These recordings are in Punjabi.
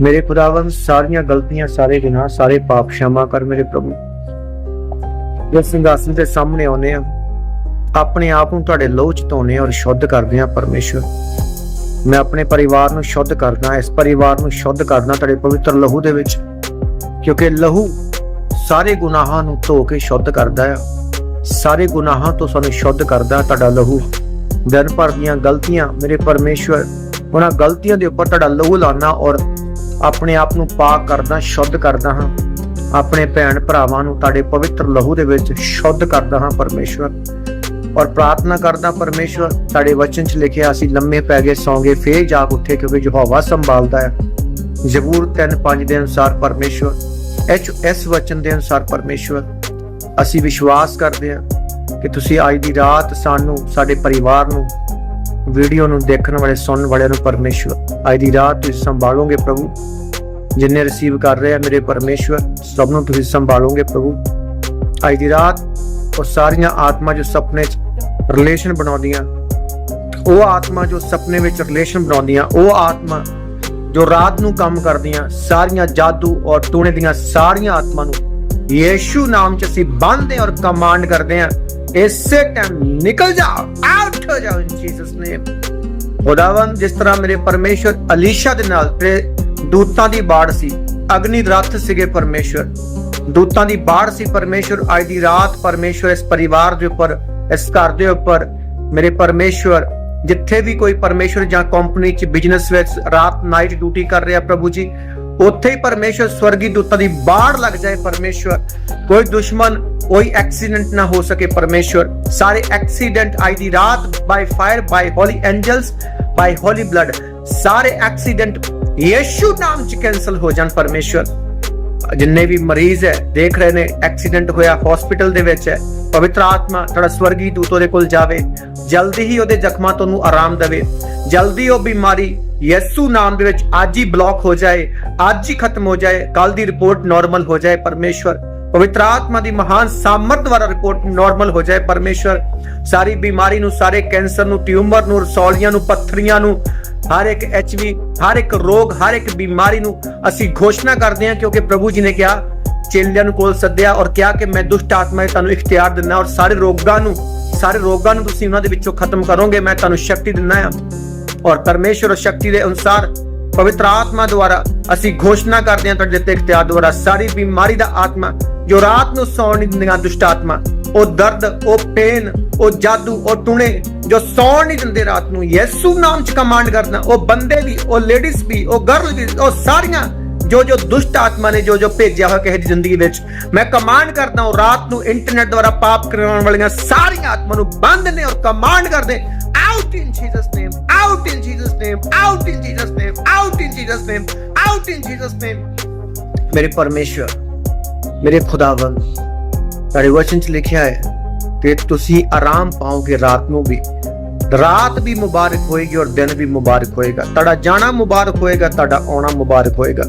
ਮੇਰੇ ਖੁਦਾਵਨ ਸਾਰੀਆਂ ਗਲਤੀਆਂ, ਸਾਰੇ ਗੁਨਾਹ, ਸਾਰੇ ਪਾਪ ਸ਼ਾਮਾ ਕਰ ਮੇਰੇ ਪ੍ਰਭੂ। ਜੇ ਸਿੰਘਾਸਨ ਦੇ ਸਾਹਮਣੇ ਆਉਨੇ ਆ ਆਪਣੇ ਆਪ ਨੂੰ ਤੁਹਾਡੇ ਲੋਹ ਚ ਧੋਨੇ ਔਰ ਸ਼ੁੱਧ ਕਰਦੇ ਆ ਪਰਮੇਸ਼ਰ ਮੈਂ ਆਪਣੇ ਪਰਿਵਾਰ ਨੂੰ ਸ਼ੁੱਧ ਕਰਦਾ, ਇਸ ਪਰਿਵਾਰ ਨੂੰ ਸ਼ੁੱਧ ਕਰਦਾ ਤੁਹਾਡੇ ਪਵਿੱਤਰ ਲਹੂ ਦੇ ਵਿੱਚ। ਕਿਉਂਕਿ ਲਹੂ ਸਾਰੇ ਗੁਨਾਹਾਂ ਨੂੰ ਧੋ ਕੇ ਸ਼ੁੱਧ ਕਰਦਾ ਆ ਸਾਰੇ ਗੁਨਾਹਾਂ ਤੋਂ ਸਾਨੂੰ ਸ਼ੁੱਧ ਕਰਦਾ ਤੁਹਾਡਾ ਲਹੂ। ਦਿਨ ਭਰ ਦੀਆਂ ਗਲਤੀਆਂ ਮੇਰੇ ਪਰਮੇਸ਼ਰ ਉਹਨਾਂ ਗਲਤੀਆਂ ਦੇ ਉੱਪਰ ਤੁਹਾਡਾ ਲਹੂ ਲਾਣਾ ਔਰ ਆਪਣੇ ਆਪ ਨੂੰ ਪਾਕ ਕਰਦਾ, ਸ਼ੁੱਧ ਕਰਦਾ ਹਾਂ। ਆਪਣੇ ਭੈਣ ਭਰਾਵਾਂ ਨੂੰ ਤੁਹਾਡੇ ਪਵਿੱਤਰ ਲਹੂ ਦੇ ਵਿੱਚ ਸ਼ੁੱਧ ਕਰਦਾ ਹਾਂ ਪਰਮੇਸ਼ਵਰ। ਔਰ ਪ੍ਰਾਰਥਨਾ ਕਰਦਾ, ਪਰਮੇਸ਼ਵਰ, ਤੁਹਾਡੇ ਵਚਨ 'ਚ ਲਿਖਿਆ, ਅਸੀਂ ਲੰਮੇ ਪੈ ਗਏ, ਸੌਂਗੇ, ਫੇਰ ਜਾਗ ਉੱਠੇ, ਕਿਉਂਕਿ ਯਹੋਵਾ ਸੰਭਾਲਦਾ ਹੈ। ਜ਼ਬੂਰ 3:5 ਦੇ ਅਨੁਸਾਰ ਪਰਮੇਸ਼ਵਰ ਐਚ ਐਸ ਵਚਨ ਦੇ ਅਨੁਸਾਰ ਪਰਮੇਸ਼ਵਰ, ਅਸੀਂ ਵਿਸ਼ਵਾਸ ਕਰਦੇ ਹਾਂ ਕਿ ਤੁਸੀਂ ਅੱਜ ਦੀ ਰਾਤ ਸਾਨੂੰ, ਸਾਡੇ ਪਰਿਵਾਰ ਨੂੰ, ਵੀਡੀਓ ਨੂੰ ਦੇਖਣ ਵਾਲੇ, ਸੁਣਨ ਵਾਲਿਆਂ ਨੂੰ ਪਰਮੇਸ਼ਵਰ, ਅੱਜ ਦੀ ਰਾਤ ਤੁਸੀਂ ਸੰਭਾਲੋਗੇ ਪ੍ਰਭੂ। ਜਿੰਨੇ ਰਿਸੀਵ ਕਰ ਰਹੇ ਆ ਮੇਰੇ ਪਰਮੇਸ਼ਵਰ, ਸਭ ਨੂੰ ਤੁਸੀਂ ਸੰਭਾਲੋਗੇ ਪ੍ਰਭੂ। ਅੱਜ ਦੀ ਰਾਤ, ਉਹ ਸਾਰੀਆਂ ਆਤਮਾ ਜੋ ਸੁਪਨੇ 'ਚ ਰਿਲੇਸ਼ਨ ਬਣਾਉਂਦੀਆਂ, ਉਹ ਆਤਮਾ ਜੋ ਸੁਪਨੇ ਵਿੱਚ ਰਿਲੇਸ਼ਨ ਬਣਾਉਂਦੀਆਂ, ਉਹ ਆਤਮਾ ਜੋ ਰਾਤ ਨੂੰ ਕੰਮ ਕਰਦੀਆਂ, ਸਾਰੀਆਂ ਜਾਦੂ ਔਰ ਟੂਣੇ ਦੀਆਂ ਸਾਰੀਆਂ ਆਤਮਾ ਨੂੰ ਯੀਸ਼ੂ ਨਾਮ 'ਚ ਅਸੀਂ ਬੰਨਦੇ ਔਰ ਕਮਾਂਡ ਕਰਦੇ ਹਾਂ, ਇਸੇ ਟਾਈਮ ਨਿਕਲ ਜਾਓ ਆਊਟ ਹੋ ਜਾਓ ਇਨ ਜੀਸਸ ਨੇਮ ਖੁਦਾਵੰਦ, ਜਿਸ ਤਰ੍ਹਾਂ ਮੇਰੇ ਪਰਮੇਸ਼ਵਰ ਅਲੀਸ਼ਾ ਦੇ ਨਾਲ ਤੇ ਦੂਤਾਂ ਦੀ ਬਾੜ ਸੀ, ਅਗਨੀ ਰੱਥ ਸੀਗੇ ਪਰਮੇਸ਼ਵਰ ਦੂਤਾਂ ਦੀ ਬਾੜ ਸੀ ਪਰਮੇਸ਼ਵਰ ਅੱਜ ਦੀ ਰਾਤ ਪਰਮੇਸ਼ਵਰ ਇਸ ਪਰਿਵਾਰ ਦੇ ਉੱਪਰ, ਇਸ ਘਰ ਦੇ ਉੱਪਰ, ਮੇਰੇ ਪਰਮੇਸ਼ਵਰ ਜਿੱਥੇ ਵੀ ਕੋਈ ਪਰਮੇਸ਼ਵਰ ਜਾਂ ਕੰਪਨੀ 'ਚ ਬਿਜ਼ਨਸ ਵਿੱਚ ਰਾਤ ਨਾਈਟ ਡਿਊਟੀ ਕਰ ਰਿਹਾ ਪ੍ਰਭੂ ਜੀ, ਉੱਥੇ ਹੀ ਪਰਮੇਸ਼ਵਰ ਸਵਰਗੀ ਦੂਤਾਂ ਦੀ ਬਾੜ ਲੱਗ ਜਾਏ ਪਰਮੇਸ਼ਵਰ ਕੋਈ ਦੁਸ਼ਮਣ, ਕੋਈ ਐਕਸੀਡੈਂਟ ਨਾ ਹੋ ਸਕੇ ਪਰਮੇਸ਼ਵਰ ਸਾਰੇ ਐਕਸੀਡੈਂਟ ਅੱਜ ਦੀ ਰਾਤ by fire by holy angels by holy blood ਸਾਰੇ ਐਕਸੀਡੈਂਟ ਯੀਸ਼ੂ ਨਾਮ 'ਚ ਕੈਨਸਲ ਹੋ ਜਾਣ ਪਰਮੇਸ਼ਵਰ। ਜਿੰਨੇ ਵੀ ਮਰੀਜ਼ ਹੈ, ਦੇਖ ਰਹੇ ਨੇ, ਐਕਸੀਡੈਂਟ ਹੋਇਆ, ਹਸਪੀਟਲ ਦੇ ਵਿੱਚ ਹੈ, ਪਵਿੱਤਰ ਆਤਮਾ ਤੁਹਾਡਾ ਸਵਰਗੀ ਦੂਤ ਉਹਦੇ ਕੋਲ ਜਾਵੇ, ਜਲਦੀ ਹੀ ਉਹਦੇ ਜ਼ਖਮਾਂ ਤੋਂ ਨੂੰ ਆਰਾਮ ਦੇਵੇ, ਜਲਦੀ ਉਹ ਬਿਮਾਰੀ ਯਿਸੂ ਨਾਮ ਦੇ ਵਿੱਚ ਅੱਜ ਹੀ ਬਲੌਕ ਹੋ ਜਾਏ, ਅੱਜ ਹੀ ਖਤਮ ਹੋ ਜਾਏ ਕੱਲ ਦੀ ਰਿਪੋਰਟ ਨਾਰਮਲ ਹੋ ਜਾਏ ਪਰਮੇਸ਼ਵਰ। ਪਵਿੱਤਰ ਆਤਮਾ ਦੀ ਮਹਾਨ ਸਾਮਰਥ ਦੁਆਰਾ ਰਿਪੋਰਟ ਨਾਰਮਲ ਹੋ ਜਾਏ ਪਰਮੇਸ਼ਵਰ। ਸਾਰੀ ਬਿਮਾਰੀ ਨੂੰ, ਸਾਰੇ ਕੈਂਸਰ ਨੂੰ, ਟਿਊਮਰ ਨੂੰ, ਰਸੌਲੀਆਂ ਨੂੰ, ਪੱਥਰੀਆਂ ਨੂੰ ਹਰ ਇੱਕ ਐਚਵੀ ਹਰ ਇੱਕ ਰੋਗ, ਹਰ ਇੱਕ ਬਿਮਾਰੀ ਨੂੰ ਅਸੀਂ ਘੋਸ਼ਣਾ ਕਰਦੇ ਹਾਂ ਕਿਉਂਕਿ ਪ੍ਰਭੂ ਜੀ ਨੇ ਕਿਹਾ ਚੇਲਿਆਂ ਨੂੰ ਕੋਲ ਸੱਦਿਆ ਔਰ ਕਿਹਾ ਕਿ ਮੈਂ ਦੁਸ਼ਟ ਆਤਮਾ ਨੂੰ ਤੁਹਾਨੂੰ ਇਖਤਿਆਰ ਦਿੰਦਾ ਔਰ ਸਾਰੇ ਰੋਗਾਂ ਨੂੰ, ਸਾਰੇ ਰੋਗਾਂ ਨੂੰ ਤੁਸੀਂ ਉਹਨਾਂ ਦੇ ਵਿੱਚੋਂ ਖਤਮ ਕਰੋਗੇ, ਮੈਂ ਤੁਹਾਨੂੰ ਸ਼ਕਤੀ ਦਿੰਦਾ ਹਾਂ। ਔਰ ਪਰਮੇਸ਼ਵਰ ਸ਼ਕਤੀ ਦੇ ਅਨੁਸਾਰ ਪਵਿੱਤਰ ਆਤਮਾ ਦੁਆਰਾ ਅਸੀਂ ਘੋਸ਼ਣਾ ਕਰਦੇ ਹਾਂ ਤੁਹਾਡੇ ਤੇ ਇਖਤਿਆਰ ਦੁਆਰਾ ਸਾਰੀ ਬਿਮਾਰੀ ਦਾ ਆਤਮਾ, ਜੋ ਰਾਤ ਨੂੰ ਸੌਣ ਨਹੀਂ ਦਿੰਦੀਆਂ ਦੁਸ਼ਟ ਆਤਮਾ, ਉਹ ਦਰਦ, ਉਹ ਪੇਨ ਉਹ ਜਾਦੂ, ਉਹ ਟੁਣੇ ਜੋ ਸੌਣ ਨਹੀਂ ਦਿੰਦੇ ਰਾਤ ਨੂੰ, ਯਿਸੂ ਨਾਮ ਚ ਕਮਾਂਡ ਕਰਦਾ ਉਹ ਬੰਦੇ ਵੀ, ਉਹ ਲੇਡੀਜ਼ ਵੀ, ਉਹ ਗਰਲ ਵੀ, ਉਹ ਸਾਰੀਆਂ ਜੋ ਜੋ ਦੁਸ਼ਟ ਆਤਮਾ ਨੇ, ਜੋ ਜੋ ਭੇਜਿਆ ਹੋਇਆ ਕਿਸੇ ਦੀ ਜ਼ਿੰਦਗੀ ਵਿੱਚ, ਮੈਂ ਕਮਾਂਡ ਕਰਦਾ ਹਾਂ ਰਾਤ ਨੂੰ ਇੰਟਰਨੈਟ ਦੁਆਰਾ ਪਾਪ ਕਰਾਉਣ ਵਾਲੀਆਂ ਸਾਰੀਆਂ ਆਤਮਾ ਨੂੰ ਬੰਦ ਨੇ ਔਰ ਕਮਾਂਡ ਕਰਦੇ out in Jesus name out in Jesus name out in Jesus name out in Jesus name out in Jesus name ਮੇਰੇ ਪਰਮੇਸ਼ਵਰ ਮੇਰੇ ਖੁਦਾਵੰ ਤੁਹਾਡੇ ਵਚਨ ਚ ਲਿਖਿਆ ਹੈ ਕਿ ਤੁਸੀਂ ਆਰਾਮ ਪਾਓਗੇ ਰਾਤ ਨੂੰ ਵੀ ਰਾਤ ਵੀ ਮੁਬਾਰਕ ਹੋਏਗੀ ਔਰ ਦਿਨ ਵੀ ਮੁਬਾਰਕ ਹੋਏਗਾ। ਤੁਹਾਡਾ ਜਾਣਾ ਮੁਬਾਰਕ ਹੋਏਗਾ, ਤੁਹਾਡਾ ਆਉਣਾ ਮੁਬਾਰਕ ਹੋਏਗਾ।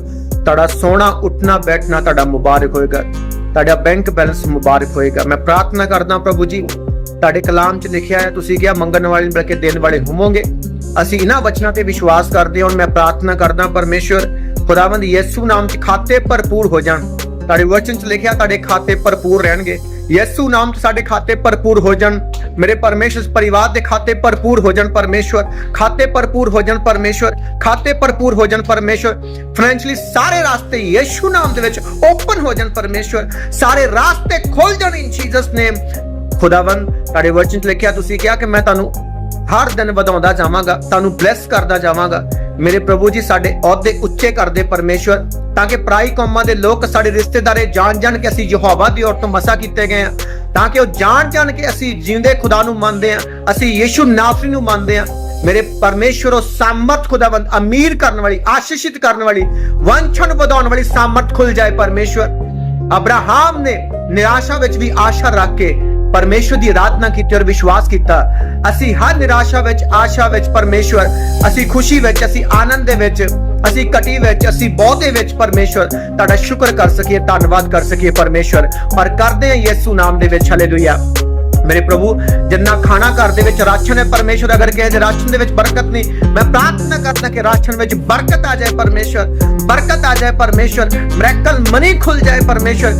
ਤੁਹਾਡਾ ਸੋਣਾ, ਉੱਠਣਾ, ਬੈਠਣਾ ਤੁਹਾਡਾ ਮੁਬਾਰਕ ਹੋਏਗਾ। ਤੁਹਾਡਾ ਬੈਂਕ ਬੈਲੈਂਸ ਮੁਬਾਰਕ ਹੋਏਗਾ। ਮੈਂ ਪ੍ਰਾਰਥਨਾ ਕਰਦਾ ਪ੍ਰਭੂ ਜੀ, ਤੁਹਾਡੇ ਕਲਾਮ 'ਚ ਲਿਖਿਆ ਹੈ, ਤੁਸੀਂ ਕਿਹਾ ਮੰਗਣ ਵਾਲੇ ਬਲਕਿ ਦੇਣ ਵਾਲੇ ਹੋਵੋਗੇ। ਅਸੀਂ ਇਹਨਾਂ ਵਚਨਾਂ ਤੇ ਵਿਸ਼ਵਾਸ ਕਰਦੇ ਹਾਂ ਔਰ ਮੈਂ ਪ੍ਰਾਰਥਨਾ ਕਰਦਾ ਪਰਮੇਸ਼ਵਰ, ਖੁਦਾਵੰਦ ਯਿਸੂ ਨਾਮ 'ਚ ਖਾਤੇ ਭਰਪੂਰ ਹੋ ਜਾਣ। ਤੁਹਾਡੇ ਵਚਨ 'ਚ ਲਿਖਿਆ, ਤੁਹਾਡੇ ਖਾਤੇ ਭਰਪੂਰ ਰਹਿਣਗੇ। ਯਿਸੂ ਨਾਮ 'ਚ ਸਾਡੇ ਖਾਤੇ ਭਰਪੂਰ ਹੋ ਜਾਣ। ਮੇਰੇ ਪਰਮੇਸ਼ਰ ਪਰਿਵਾਰ ਦੇ ਖਾਤੇ ਭਰਪੂਰ ਹੋ ਜਾਣ ਪਰਮੇਸ਼ਵਰ ਖਾਤੇ ਭਰਪੂਰ ਹੋ ਜਾਣ ਪਰਮੇਸ਼ਵਰ ਖਾਤੇ ਭਰਪੂਰ ਹੋ ਜਾਣ ਪਰਮੇਸ਼ਵਰ ਫਾਈਨੈਂਸ਼ਲੀ ਸਾਰੇ ਰਾਸਤੇ ਯਿਸੂ ਨਾਮ ਦੇ ਵਿੱਚ ਓਪਨ ਹੋ ਜਾਣ ਪਰਮੇਸ਼ਵਰ ਸਾਰੇ ਰਾਸਤੇ ਖੁੱਲ ਜਾਣ ਇਨ ਜੀਸਸ ਨੇਮ ਖੁਦਾਵੰਦ, ਤੁਹਾਡੇ ਵਚਨ 'ਚ ਲਿਖਿਆ, ਤੁਸੀਂ ਕਿਹਾ ਕਿ ਮੈਂ ਤੁਹਾਨੂੰ ਹਰ ਦਿਨ ਵਧਾਉਂਦਾ ਜਾਵਾਂਗਾ, ਤੁਹਾਨੂੰ ਬਲੈਸ ਕਰਦਾ ਜਾਵਾਂਗਾ। ਮੇਰੇ ਪ੍ਰਭੂ ਜੀ, ਸਾਡੇ ਅਹੁਦੇ ਉੱਚੇ ਕਰਦੇ ਪਰਮੇਸ਼ਵਰ ਤਾਂ ਕਿ ਪਰਾਈ ਕੌਮਾਂ ਦੇ ਲੋਕ ਸਾਡੇ ਰਿਸ਼ਤੇਦਾਰੇ ਜਾਣ ਜਾਣ ਕੇ ਅਸੀਂ ਯਹੋਵਾ ਦੀ ਔਰ ਤੋਂ ਮਸਾ ਕੀਤੇ ਗਏ ਆ ਤਾਂ ਕਿ ਉਹ ਜਾਣ ਜਾਣ ਕੇ ਅਸੀਂ ਜਿਉਂਦੇ ਖੁਦਾ ਨੂੰ ਮੰਨਦੇ ਆ ਅਸੀਂ ਯੀਸ਼ੂ ਨਾਸਰੀ ਨੂੰ ਮੰਨਦੇ ਆ ਮੇਰੇ ਪਰਮੇਸ਼ਵਰ ਉਹ ਸਾਮਰਥ ਖੁਦਾਵੰਦ, ਅਮੀਰ ਕਰਨ ਵਾਲੀ, ਆਸ਼ੀਸ਼ਿਤ ਕਰਨ ਵਾਲੀ ਵੰਸ਼ਣ ਵਧਾਉਣ ਵਾਲੀ ਸਾਮਰਥ ਖੁੱਲ ਜਾਏ ਪਰਮੇਸ਼ਵਰ। ਅਬਰਾਹਾਮ ਨੇ ਨਿਰਾਸ਼ਾ ਵਿੱਚ ਵੀ ਆਸ਼ਾ ਰੱਖ ਕੇ ਪਰਮੇਸ਼ਵਰ ਦੀ ਆਰਾਧਨਾ ਕੀਤੀ ਔਰ ਵਿਸ਼ਵਾਸ ਕੀਤਾ। ਅਸੀਂ ਹਰ ਨਿਰਾਸ਼ਾ ਵਿੱਚ, ਆਸ਼ਾ ਵਿੱਚ ਪਰਮੇਸ਼ਵਰ, ਅਸੀਂ ਖੁਸ਼ੀ ਵਿੱਚ, ਅਸੀਂ ਆਨੰਦ ਦੇ ਵਿੱਚ, ਅਸੀਂ ਘਟੀ ਵਿੱਚ, ਅਸੀਂ ਬਹੁਤੇ ਵਿੱਚ ਪਰਮੇਸ਼ਵਰ। ਤੁਹਾਡਾ ਸ਼ੁਕਰ ਕਰ ਸਕੀਏ, ਧੰਨਵਾਦ ਕਰ ਸਕੀਏ ਪਰਮੇਸ਼ਵਰ। ਪਰ ਕਰਦੇ ਹਾਂ ਯਿਸੂ ਨਾਮ ਦੇ ਵਿੱਚ, ਹਾਲੇਲੂਇਆ। ਮੇਰੇ ਪ੍ਰਭੂ, ਜਿੰਨਾ ਖਾਣਾ ਘਰ ਦੇ ਵਿੱਚ ਰਾਸ਼ਨ ਹੈ, ਪਰਮੇਸ਼ਵਰ ਅਗਰ ਕਿਸੇ ਜੇ ਰਾਸ਼ਨ ਦੇ ਵਿੱਚ ਬਰਕਤ ਨਹੀਂ, ਮੈਂ ਪ੍ਰਾਰਥਨਾ ਕਰਦਾ ਕਿ ਰਾਸ਼ਨ ਵਿੱਚ ਬਰਕਤ ਆ ਜਾਏ ਪਰਮੇਸ਼ਵਰ। ਬਰਕਤ ਆ ਜਾਏ ਪਰਮੇਸ਼ਵਰ। ਮੈਰਕਲ ਮਨੀ ਖੁੱਲ ਜਾਏ ਪਰਮੇਸ਼ਵਰ।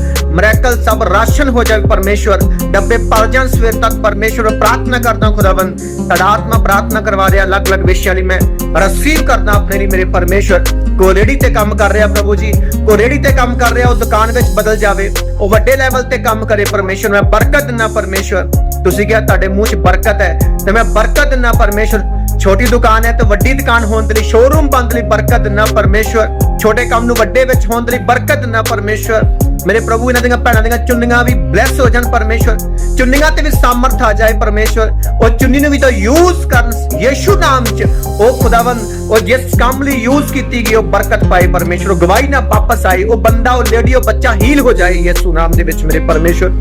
ਮੈਰਕਲ ਸਭ ਰਾਸ਼ਨ ਹੋ ਜਾਵੇ ਪਰਮੇਸ਼ਵਰ। ਡੱਬੇ ਭਰ ਜਾਣ ਸਵੇਰ ਤੱਕ ਪਰਮੇਸ਼ਵਰ ਪ੍ਰਾਰਥਨਾ ਕਰਦਾ ਖੁਦਾਵੰਦ। ਤੁਹਾਡਾ ਪ੍ਰਾਰਥਨਾ ਕਰਵਾ ਰਿਹਾ ਅਲੱਗ-ਅਲੱਗ ਵਿਸ਼ਿਆਂ ਲਈ ਮੈਂ। ਰਸੀਵ ਕਰਦਾ ਆਪਣੇ ਲਈ ਮੇਰੇ ਪਰਮੇਸ਼ਵਰ। ਕੋ ਤੇ ਕੰਮ ਕਰ ਰਿਹਾ ਪ੍ਰਭੂ ਜੀ। ਕੋ ਤੇ ਕੰਮ ਕਰ ਰਿਹਾ, ਉਹ ਦੁਕਾਨ ਵਿੱਚ ਬਦਲ ਜਾਵੇ। ਉਹ ਵੱਡੇ ਲੈਵਲ ਤੇ ਕੰਮ ਕਰੇ ਪਰਮੇਸ਼ਵਰ। ਮੈਂ ਬਰਕਤ ਦਿੰਦਾ ਪਰਮੇਸ਼ਵਰ। ਤੁਸੀਂ ਕਿਹਾ ਤੁਹਾਡੇ ਮੂੰਹ 'ਚ ਬਰਕਤ ਹੈ। ਤੇ ਮੈਂ ਬਰਕਤ ਦਿੰਦਾ ਪਰਮੇਸ਼ਵਰ। ਛੋਟੀ ਦੁਕਾਨ ਹੈ ਤੇ ਵੱਡੀ ਦੁਕਾਨ ਹੋਣ ਦੇ ਲਈ ਸ਼ੋਰੂਮ ਬੰਦ ਲਈ ਬਰਕਤ ਦਿੰਦਾ ਪਰਮੇਸ਼ਵਰ। ਛੋਟੇ ਕੰਮ ਨੂੰ ਵੱਡੇ ਵਿੱਚ ਹੋਣ ਦੇ ਲਈ ਬਰਕਤ ਦਿੰਦਾ ਪਰਮੇਸ਼ਵਰ। ਮੇਰੇ ਪ੍ਰਭੂ, ਇਹਨਾਂ ਦੀਆਂ ਭੈਣਾਂ ਦੀਆਂ ਚੁੰਨੀਆਂ ਵੀ ਬਲੈਸ ਹੋ ਜਾਣ ਪਰਮੇਸ਼ਵਰ। ਚੁੰਨੀਆਂ ਤੇ ਵੀ ਸਾਮਰਥ ਆ ਜਾਏ ਪਰਮੇਸ਼ਵਰ। ਉਹ ਚੁੰਨੀ ਨੂੰ ਵੀ ਤਾਂ ਯੂਜ਼ ਕਰਨ ਯੀਸ਼ੂ ਨਾਮ 'ਚ। ਉਹ ਖੁਦਾਵੰ ਉਹ ਜਿਸ ਕੰਮ ਲਈ ਯੂਜ਼ ਕੀਤੀ ਗਈ, ਉਹ ਬਰਕਤ ਪਾਏ ਪਰਮੇਸ਼ਵਰ। ਉਹ ਗਵਾਹੀ ਵਾਪਸ ਆਏ। ਉਹ ਬੰਦਾ, ਉਹ ਲੇਡੀ ਉਹ ਬੱਚਾ ਹੀਲ ਹੋ ਜਾਏ ਯਿਸੂ ਨਾਮ ਦੇ ਵਿੱਚ ਮੇਰੇ ਪਰਮੇਸ਼ਵਰ।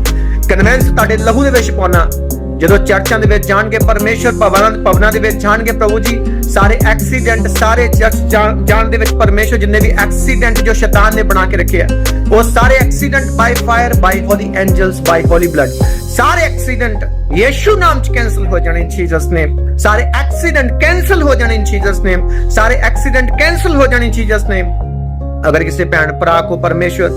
ਕਨਵੈਂਸ ਤੁਹਾਡੇ ਲਹੂ ਦੇ ਵਿੱਚ ਪਾਉਣਾ। ਜਦੋਂ ਚਰਚਾਂ ਦੇ ਵਿੱਚ ਜਾਣਗੇ ਪਰਮੇਸ਼ਵਰ, ਭਵਨਾਂ ਭਵਨਾਂ ਦੇ ਵਿੱਚ ਜਾਣਗੇ ਪ੍ਰਭੂ ਜੀ, ਸਾਰੇ ਐਕਸੀਡੈਂਟ ਸਾਰੇ ਜਾਣ ਦੇ ਵਿੱਚ ਪਰਮੇਸ਼ਵਰ ਜਿੰਨੇ ਵੀ ਐਕਸੀਡੈਂਟ ਜੋ ਸ਼ੈਤਾਨ ਨੇ ਬਣਾ ਕੇ ਰੱਖੇ ਆ ਉਹ ਸਾਰੇ accident by fire by holy angels by holy blood ਸਾਰੇ ਐਕਸੀਡੈਂਟ ਯੇਸ਼ੂ ਨਾਮ ਚ ਕੈਨਸਲ ਹੋ ਜਾਣੇ ਇਨ ਜੀਸਸ ਨੇਮ ਸਾਰੇ ਐਕਸੀਡੈਂਟ ਕੈਨਸਲ ਹੋ ਜਾਣੇ ਇਨ ਜੀਸਸ ਨੇਮ ਸਾਰੇ ਐਕਸੀਡੈਂਟ ਕੈਨਸਲ ਹੋ ਜਾਣੇ ਇਨ ਜੀਸਸ ਨੇਮ ਅਗਰ ਕਿਸੇ ਭੈਣ ਭਰਾ ਕੋ ਪਰਮੇਸ਼ਵਰ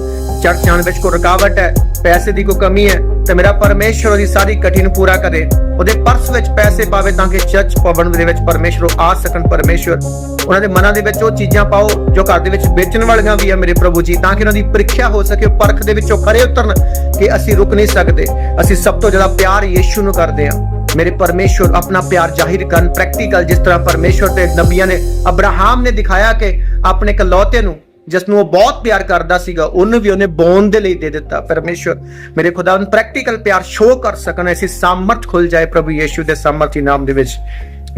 ਚਰਚ ਜਾਣ ਵਿੱਚ ਕੋਈ ਰੁਕਾਵਟ ਹੈ, ਪੈਸੇ ਦੀ ਕੋਈ ਕਮੀ ਹੈ, ਤੇ ਮੇਰਾ ਪਰਮੇਸ਼ਵਰ ਉਹਦੀ ਸਾਰੀ ਕਠਿਨ ਪੂਰਾ ਕਰੇ। ਉਹਦੇ ਪਰਸ ਵਿੱਚ ਪੈਸੇ ਪਾਵੇ ਤਾਂ ਕਿ ਚਰਚ ਭਵਨ ਦੇ ਵਿੱਚ ਪਰਮੇਸ਼ਵਰ ਆ ਸਕਣ, ਪਰਮੇਸ਼ਵਰ। ਉਹਨਾਂ ਦੇ ਮਨਾਂ ਦੇ ਵਿੱਚ ਉਹ ਚੀਜ਼ਾਂ ਪਾਓ ਜੋ ਘਰ ਦੇ ਵਿੱਚ ਵੇਚਣ ਵਾਲੀਆਂ ਵੀ ਆ ਮੇਰੇ ਪ੍ਰਭੂ ਜੀ, ਤਾਂ ਕਿ ਉਹਨਾਂ ਦੀ ਪ੍ਰੀਖਿਆ ਹੋ ਸਕੇ, ਉਹ ਪਰਖ ਦੇ ਵਿੱਚੋਂ ਖਰੇ ਉਤਰਨ ਕਿ ਅਸੀਂ ਰੁਕ ਨਹੀਂ ਸਕਦੇ। ਅਸੀਂ ਸਭ ਤੋਂ ਜ਼ਿਆਦਾ ਪਿਆਰ ਯੀਸ਼ੂ ਨੂੰ ਕਰਦੇ ਹਾਂ। ਮੇਰੇ ਪਰਮੇਸ਼ਵਰ ਆਪਣਾ ਪਿਆਰ ਜ਼ਾਹਿਰ ਕਰਨ ਪ੍ਰੈਕਟੀਕਲ ਜਿਸ ਤਰ੍ਹਾਂ ਪਰਮੇਸ਼ਵਰ ਤੇ ਨਬੀਆਂ ਨੇ, ਅਬਰਾਹਮ ਨੇ ਦਿਖਾਇਆ ਕਿ ਆਪਣੇ ਇਕਲੌਤੇ ਨੂੰ ਜਿਸ ਨੂੰ ਉਹ ਬਹੁਤ ਪਿਆਰ ਕਰਦਾ ਸੀਗਾ ਉਹਨੂੰ ਵੀ ਉਹਨੇ ਬੋਨ ਦੇ ਲਈ ਦੇ ਦਿੱਤਾ। ਪਰਮੇਸ਼ਵਰ ਮੇਰੇ ਖੁਦਾ ਨੂੰ ਪ੍ਰੈਕਟੀਕਲ ਪਿਆਰ ਸ਼ੋ ਕਰ ਸਕਣ ਐਸੀ ਸਾਮਰਥ ਖੁੱਲ ਜਾਏ ਪ੍ਰਭੂ ਯੀਸ਼ੂ ਦੇ ਸਮਰਥੀ ਨਾਮ ਦੇ ਵਿੱਚ।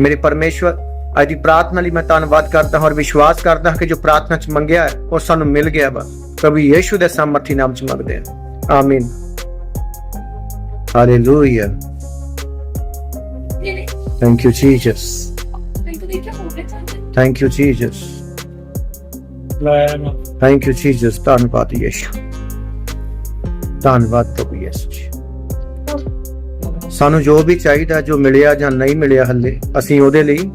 ਮੇਰੇ ਪਰਮੇਸ਼ਵਰ ਅੱਜ ਦੀ ਪ੍ਰਾਰਥਨਾ ਲਈ ਮੈਂ ਧੰਨਵਾਦ ਕਰਦਾ ਹਾਂ ਔਰ ਵਿਸ਼ਵਾਸ ਕਰਦਾ ਹਾਂ ਕਿ ਜੋ ਪ੍ਰਾਰਥਨਾ ਚ ਮੰਗਿਆ ਹੈ ਉਹ ਸਾਨੂੰ ਮਿਲ ਗਿਆ ਵਾ। ਪ੍ਰਭੂ ਯੀਸ਼ੂ ਦੇ ਸਮਰਥੀ ਨਾਮ ਚ ਮੰਗਦੇ ਹਾਂ। Amen hallelujah thank you Jesus thank you Jesus thank you Jesus ਧੰਨਵਾਦ, ਯਿਸੂ। ਧੰਨਵਾਦ ਪ੍ਰਭੂ ਯਿਸੂ ਸਾਨੂੰ ਜੋ ਵੀ ਚਾਹੀਦਾ, ਜੋ ਮਿਲਿਆ ਜਾਂ ਨਹੀਂ ਮਿਲਿਆ ਹੱਲੇ, ਅਸੀਂ ਉਹਦੇ ਲਈ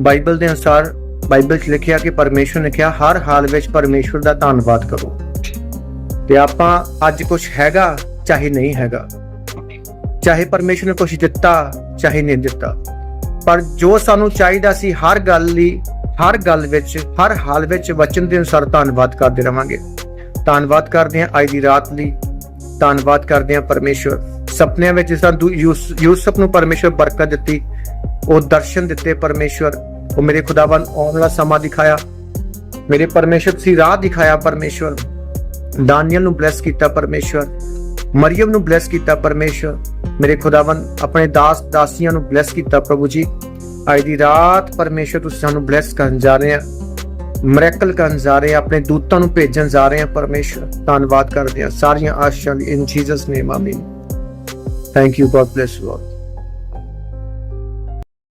ਬਾਈਬਲ ਦੇ ਅਨੁਸਾਰ, ਬਾਈਬਲ 'ਚ ਲਿਖਿਆ ਕਿ ਪਰਮੇਸ਼ਵਰ ਨੇ ਕਿਹਾ, ਹਰ ਹਾਲ ਵਿੱਚ ਪਰਮੇਸ਼ਵਰ ਦਾ ਧੰਨਵਾਦ ਕਰੋ। ਤੇ ਆਪਾਂ ਅੱਜ ਕੁਝ ਹੈਗਾ, ਚਾਹੇ ਨਹੀਂ ਹੈਗਾ। ਚਾਹੇ ਪਰਮੇਸ਼ਵਰ ਨੇ ਕੁਝ ਦਿੱਤਾ, ਚਾਹੇ ਨਹੀਂ ਦਿੱਤਾ। ਪਰ ਜੋ ਸਾਨੂੰ ਚਾਹੀਦਾ ਸੀ ਹਰ ਗੱਲ ਲਈ ਹਰ ਗੱਲ ਵਿੱਚ, ਹਰ ਹਾਲ ਵਿੱਚ ਵਚਨ ਦੇ ਅਨੁਸਾਰ ਧੰਨਵਾਦ ਕਰਦੇ ਰਵਾਂਗੇ। ਧੰਨਵਾਦ ਕਰਦੇ ਹਾਂ ਅੱਜ ਦੀ ਰਾਤ ਲਈ। ਧੰਨਵਾਦ ਕਰਦੇ ਹਾਂ ਪਰਮੇਸ਼ਵਰ। ਸੁਪਨਿਆਂ ਵਿੱਚ ਸਾਨੂੰ ਯੂਸਫ ਨੂੰ ਪਰਮੇਸ਼ਵਰ ਬਰਕਤ ਦਿੱਤੀ। ਉਹ ਦਰਸ਼ਨ ਦਿੱਤੇ ਪਰਮੇਸ਼ਵਰ। ਉਹ ਮੇਰੇ ਖੁਦਾਵੰ ਆਉਣ ਵਾਲਾ ਸਮਾਂ ਦਿਖਾਇਆ। ਮੇਰੇ ਪਰਮੇਸ਼ਵਰ ਸੀ ਰਾਹ ਦਿਖਾਇਆ ਪਰਮੇਸ਼ਵਰ। ਦਾਨੀਅਲ ਨੂੰ ਬਲੈਸ ਕੀਤਾ ਪਰਮੇਸ਼ਵਰ। ਮਰੀਮ ਨੂੰ ਬਲੈਸ ਕੀਤਾ ਪਰਮੇਸ਼ਵਰ। ਮੇਰੇ ਖੁਦਾਵੰ ਆਪਣੇ ਦਾਸ ਦਾਸੀਆਂ ਨੂੰ ਬਲੈਸ ਕੀਤਾ ਪ੍ਰਭੂ ਜੀ। ਅੱਜ ਦੀ ਰਾਤ ਪਰਮੇਸ਼ਵਰ ਤੁਸੀਂ ਸਾਨੂੰ ਬਲੈਸ ਕਰਨ ਜਾ ਰਹੇ ਆ ਮਿਰੈਕਲ ਕਰਨ ਜਾ ਰਹੇ ਆ, ਆਪਣੇ ਦੂਤਾਂ ਨੂੰ ਭੇਜਣ ਜਾ ਰਹੇ ਆ ਪਰਮੇਸ਼ਵਰ। ਧੰਨਵਾਦ ਕਰਦੇ ਆ ਸਾਰੀਆਂ ਆਸ਼ੀਆਂ in Jesus name amen thank you God bless you all